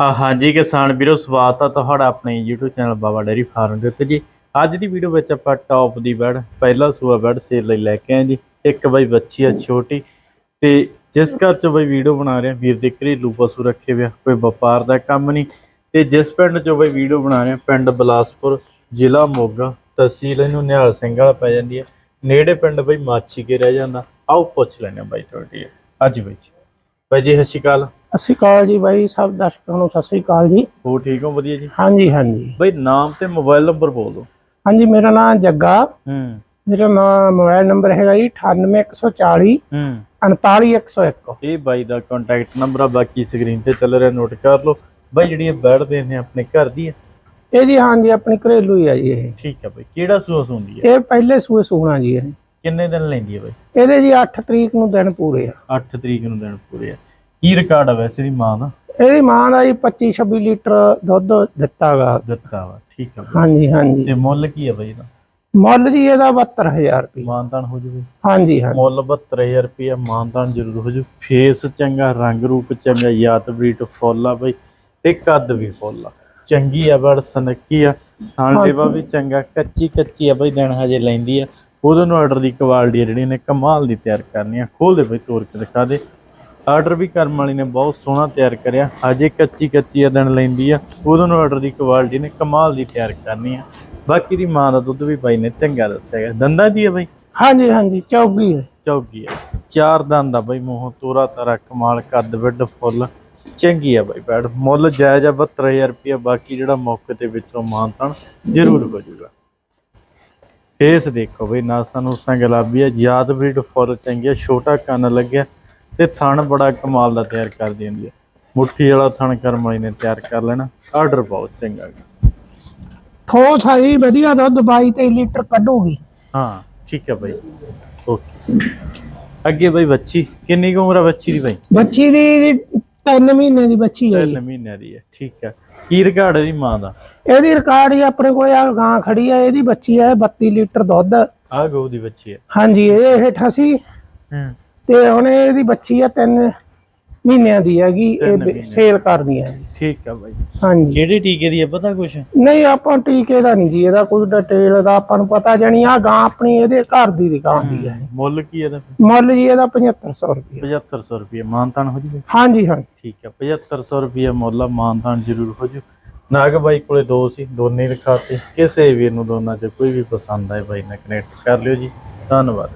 ਆ ਹਾਂਜੀ ਕਿਸਾਨ ਵੀਰੋ, ਸਵਾਗਤ ਆ ਤੁਹਾਡਾ ਆਪਣੇ YouTube channel Baba dairy farm ਦੇ ਉੱਤੇ ਜੀ। ਅੱਜ ਦੀ ਵੀਡੀਓ ਵਿੱਚ ਆਪਾਂ ਟੌਪ ਦੀ ਬੈਡ, ਪਹਿਲਾ ਸੂਆ ਬੈਡ ਸੇਲ ਲਈ ਲੈ ਕੇ ਆਏ ਜੀ। ਇੱਕ ਬਾਈ ਬੱਚੀ ਆ ਛੋਟੀ ਤੇ ਜਿਸ ਘਰ 'ਚੋਂ ਬਈ ਵੀਡੀਓ ਬਣਾ ਰਹੇ ਰਿਹਾ ਵੀਰ ਦੇ ਘਰੇਲੂ ਪਸ਼ੂ ਰੱਖੇ ਹੋਇਆ ਕੋਈ ਵਪਾਰ ਦਾ ਕੰਮ ਨਹੀਂ। ਤੇ ਜਿਸ ਪਿੰਡ ਚੋਂ ਬਈ ਵੀਡੀਓ ਬਣਾ ਰਹੇ ਰਿਹਾ ਪਿੰਡ ਬਲਾਸਪੁਰ, ਜ਼ਿਲ੍ਹਾ ਮੋਗਾ, ਤਹਿਸੀਲ ਇਹਨੂੰ ਨਿਹਾਲ ਸਿੰਘ ਵਾਲਾ ਪੈ ਜਾਂਦੀ ਹੈ ਨੇੜੇ ਪਿੰਡ ਬਾਈ ਮਾਛੀ ਕੇ ਰਹਿ ਜਾਂਦਾ। ਆਓ ਪੁੱਛ ਲੈਣੇ ਆ ਬਾਈ ਤੁਹਾਡੀ। ਅੱਜ ਵਿੱਚ ਬਾਈ ਜੀ, ਸਤਿ ਸ਼੍ਰੀ ਅਕਾਲ। ਸਤਿ ਸ਼੍ਰੀ ਅਕਾਲ ਜੀ ਬਾਈ ਸਭ ਦਰਸ਼ਕਾਂ ਨੂੰ ਸਤਿ ਸ਼੍ਰੀ ਅਕਾਲ ਜੀ। ਹੋ ਠੀਕ ਹੋ? ਵਧੀਆ ਜੀ? ਹਾਂਜੀ ਹਾਂਜੀ। ਬਈ ਨਾਮ ਤੇ ਮੋਬਾਈਲ ਨੰਬਰ ਬੋਲ ਦਿਓ। ਹਾਂਜੀ ਮੇਰਾ ਨਾਮ ਜੱਗਾ। ਹੂੰ। ਮੇਰਾ ਨਾਮ ਮੋਬਾਈਲ ਨੰਬਰ ਹੈਗਾ ਜੀ 98140 ਹੂੰ। 49101 ਇਹ ਬਾਈ ਦਾ ਕੰਟੈਕਟ ਨੰਬਰ ਆ ਬਾਕੀ ਸਕਰੀਨ ਤੇ ਚੱਲ ਰਿਹਾ ਨੋਟ ਕਰ ਲਓ। ਬਾਈ ਜਿਹੜੀ ਇਹ ਦੇ ਨੇ ਆਪਣੇ ਘਰ ਦੀ ਹੈ ਇਹ ਜੀ ਹਾਂਜੀ ਆਪਣੀ ਘਰੇਲੂ ਹੀ ਆ ਜੀ ਇਹ। ਠੀਕ ਹੈ ਬਾਈ। ਕਿਹੜਾ ਸੂਸ ਹੁੰਦੀ ਹੈ ਇਹ ਪਹਿਲੇ ਸੂਏ ਸੂਣਾ ਜੀ ਇਹ। ਕਿੰਨੇ ਦਿਨ ਲੈਂਦੀ ਹੈ ਬਾਈ? ਇਹਦੇ ਜੀ 8 ਤਰੀਕ ਨੂੰ ਦਿਨ ਪੂਰੇ ਆ। 8 ਤਰੀਕ ਨੂੰ ਦਿਨ ਪੂਰੇ ਆ। ਕੀ ਰਿਕਾਰਡ ਆ ਵੈਸੇ ਦੀ ਮਾਂ ਦਾ? ਇਹਦੀ ਮਾਂ ਦਾ ਜੀ 25 26 ਲੀਟਰ ਦੁੱਧ ਦਿੱਤਾਗਾ। ਦਿੱਤਾ ਵਾ ਠੀਕ ਬਾਈ ਹਾਂਜੀ ਹਾਂਜੀ। ਤੇ ਮੁੱਲ ਕੀ ਹੈ ਬਾਈ ਇਹਦਾ? ਮੁੱਲ ਜੀ ਇਹਦਾ 72000 ਰੁਪਏ। ਮਾਨਤਾਨ ਹੋ ਜੂਵੇ। ਹਾਂਜੀ ਹਾਂ ਮੁੱਲ 72000 ਰੁਪਏ ਮਾਨਤਾਨ ਜ਼ਰੂਰ ਹੋ ਜੂ। ਫੇਸ ਚੰਗਾ ਰੰਗ ਰੂਪ ਚੰਗਾ ਯਾਤ ਬਰੀਟ ਫੁੱਲ ਆ ਬਾਈ। ਤੇ ਕੱਦ ਵੀ ਫੁੱਲ ਆ। ਚੰਗੀ ਆ ਬੜ ਸਨੱਕੀ ਆ। ਥਾਣ ਦੇਵਾ ਵੀ ਚੰਗਾ ਕੱਚੀ ਕੱਚੀ ਆ ਬਾਈ ਦਿਨ ਹਜੇ ਲੈਂਦੀ ਆ। ਉਹਦੇ ਨੂੰ ਆਰਡਰ ਦੀ ਕੁਆਲਿਟੀ ਜਿਹੜੀ ਨੇ ਕਮਾਲ ਦੀ ਤਿਆਰ ਕਰਨੀ ਆ। ਖੋਲ ਦੇ ਬਾਈ ਤੋੜ ਕੇ ਦਿਖਾ ਦੇ। ਆਰਡਰ ਵੀ ਕਰਮ ਵਾਲੀ ਨੇ ਬਹੁਤ ਸੋਹਣਾ ਤਿਆਰ ਕਰਿਆ। ਹਜੇ ਕੱਚੀ ਕੱਚੀ ਆ ਦਿਨ ਲੈਂਦੀ ਆ। ਉਹਦੇ ਨੂੰ ਆਰਡਰ ਦੀ ਕੁਆਲਿਟੀ ਨੇ ਕਮਾਲ ਦੀ ਤਿਆਰ ਕਰਨੀ ਆ। ਬਾਕੀ ਦੀ ਮਾਂ ਦਾ ਦੁੱਧ ਵੀ ਬਾਈ ਨੇ ਚੰਗਾ ਦੱਸਿਆ ਦੰਦਾਂ ਜੀ ਆ ਬਾਈ? ਹਾਂਜੀ ਹਾਂਜੀ ਚੌਗੀ ਹੈ ਚੌਗੀ ਆ। ਚਾਰ ਦੰਦ ਆ ਬਾਈ ਮੂੰਹੋਂ ਤੋਰਾ ਤਾਰਾ ਕਮਾਲ ਕੱਦ ਵਿੱਡ ਫੁੱਲ। ਚੰਗੀ ਆ ਬਾਈ ਬੈਡ ਮੁੱਲ ਜਾਇਜ਼ ਆ 72000 ਰੁਪਇਆ ਬਾਕੀ ਜਿਹੜਾ ਮੌਕੇ ਤੇ ਵਿੱਚੋਂ ਮਾਨਤਨ ਜ਼ਰੂਰ ਹੋ ਜਾਊਗਾ ਫੇਸ ਦੇਖੋ ਬਈ ਨਾਸਾਂ ਨੂਸਾਂ ਗੁਲਾਬੀ ਆ। ਯਾਦ ਬਰੀਡ ਫੁੱਲ ਚੰਗੀ ਆ। ਛੋਟਾ ਕੰਨ ਲੱਗਿਆ। ਤੇ ਥਣ ਬੜਾ ਕਮਾਲ ਦਾ ਤਿਆਰ ਕਰ ਦਿੰਦੀ ਆ ਮੁੱਠੀ ਵਾਲਾ ਥਣ ਕਰਮ ਵਾਲੀ ਨੇ ਤਿਆਰ ਕਰ ਲੈਣਾ। ਆਰਡਰ ਬਹੁਤ ਚੰਗਾ ਗਾ। ਥੋ ਸਾਈ ਵਧੀਆ ਦੁੱਧ 22 23 ਲੀਟਰ ਕੱਢੂਗੀ। ਹਾਂ ਠੀਕ ਹੈ ਬਾਈ। ਓਕੇ। ਅੱਗੇ ਬਾਈ ਬੱਚੀ। ਕਿੰਨੀ ਉਮਰ ਆ ਬੱਚੀ ਦੀ ਬਾਈ? ਬੱਚੀ ਦੀ 3 ਮਹੀਨੇ ਦੀ ਬੱਚੀ ਹੈ ਜੀ। ਤਿੰਨ ਮਹੀਨਿਆਂ ਦੀ ਹੈ ਠੀਕ ਹੈ। ਕੀ ਰਿਕਾਰਡ ਹੈ ਦੀ ਮਾਂ ਦਾ? ਇਹਦੀ ਰਿਕਾਰਡ ਹੀ ਆਪਣੇ ਕੋਲੇ ਆ ਗਾਂ ਖੜੀ ਆ ਇਹਦੀ ਬੱਚੀ ਆ 32 ਲੀਟਰ ਦੁੱਧ। ਆ ਗਊ ਦੀ ਬੱਚੀ ਹੈ। ਹਾਂਜੀ ਇਹ ਹੇਠਾਂ ਸੀ। ਹੂੰ। ਤੇ ਹੁਣ ਇਹਦੀ ਬੱਚੀ ਆ 3 ਮਹੀਨਿਆਂ ਦੀ ਹੈਗੀ ਤਿੰਨ। ਇਹ ਸੇਲ ਕਰਨੀ ਹੈ ਜੀ। ਠੀਕ ਹੈ ਬਾਈ। ਹਾਂਜੀ। ਕਿਹੜੇ ਟੀਕੇ ਦੀ ਹੈ ਪਤਾ ਕੁਛ? ਨਹੀਂ ਆਪਾਂ ਟੀਕੇ ਦਾ ਨਹੀਂ ਜੀ ਇਹਦਾ ਕੋਈ ਡਿਟੇਲ ਦਾ ਆਪਾਂ ਨੂੰ ਪਤਾ ਜਾਣੀ ਆ ਗਾਂ ਆਪਣੀ ਇਹਦੇ ਘਰ ਦੀ ਦੁਕਾਨ ਦੀ ਹੈ ਮੁੱਲ ਕੀ ਹੈ ਇਹਦਾ? ਮੁੱਲ ਜੀ ਇਹਦਾ 7500 ਰੁਪਏ 7500 ਰੁਪਏ ਮਾਨਤਾਨ ਹੋ ਜੂਵੇ ਹਾਂਜੀ ਹਾਂ ਠੀਕ ਹੈ 7500 ਰੁਪਏ ਮੁੱਲ ਆ ਮਾਨਤਾਨ ਜ਼ਰੂਰ ਹੋ ਜੂ। ਨਾਗ ਬਾਈ ਕੋਲੇ ਦੋ ਸੀ ਦੋਨੇ ਰਖਾਤੇ ਕਿਸੇ ਵੀਰ ਨੂੰ ਦੋਨਾਂ ਚ ਕੋਈ ਵੀ ਪਸੰਦ ਆਏ ਬਾਈ ਨਾਲ ਕਨੈਕਟ ਕਰ ਲਿਓ ਜੀ। ਧੰਨਵਾਦ।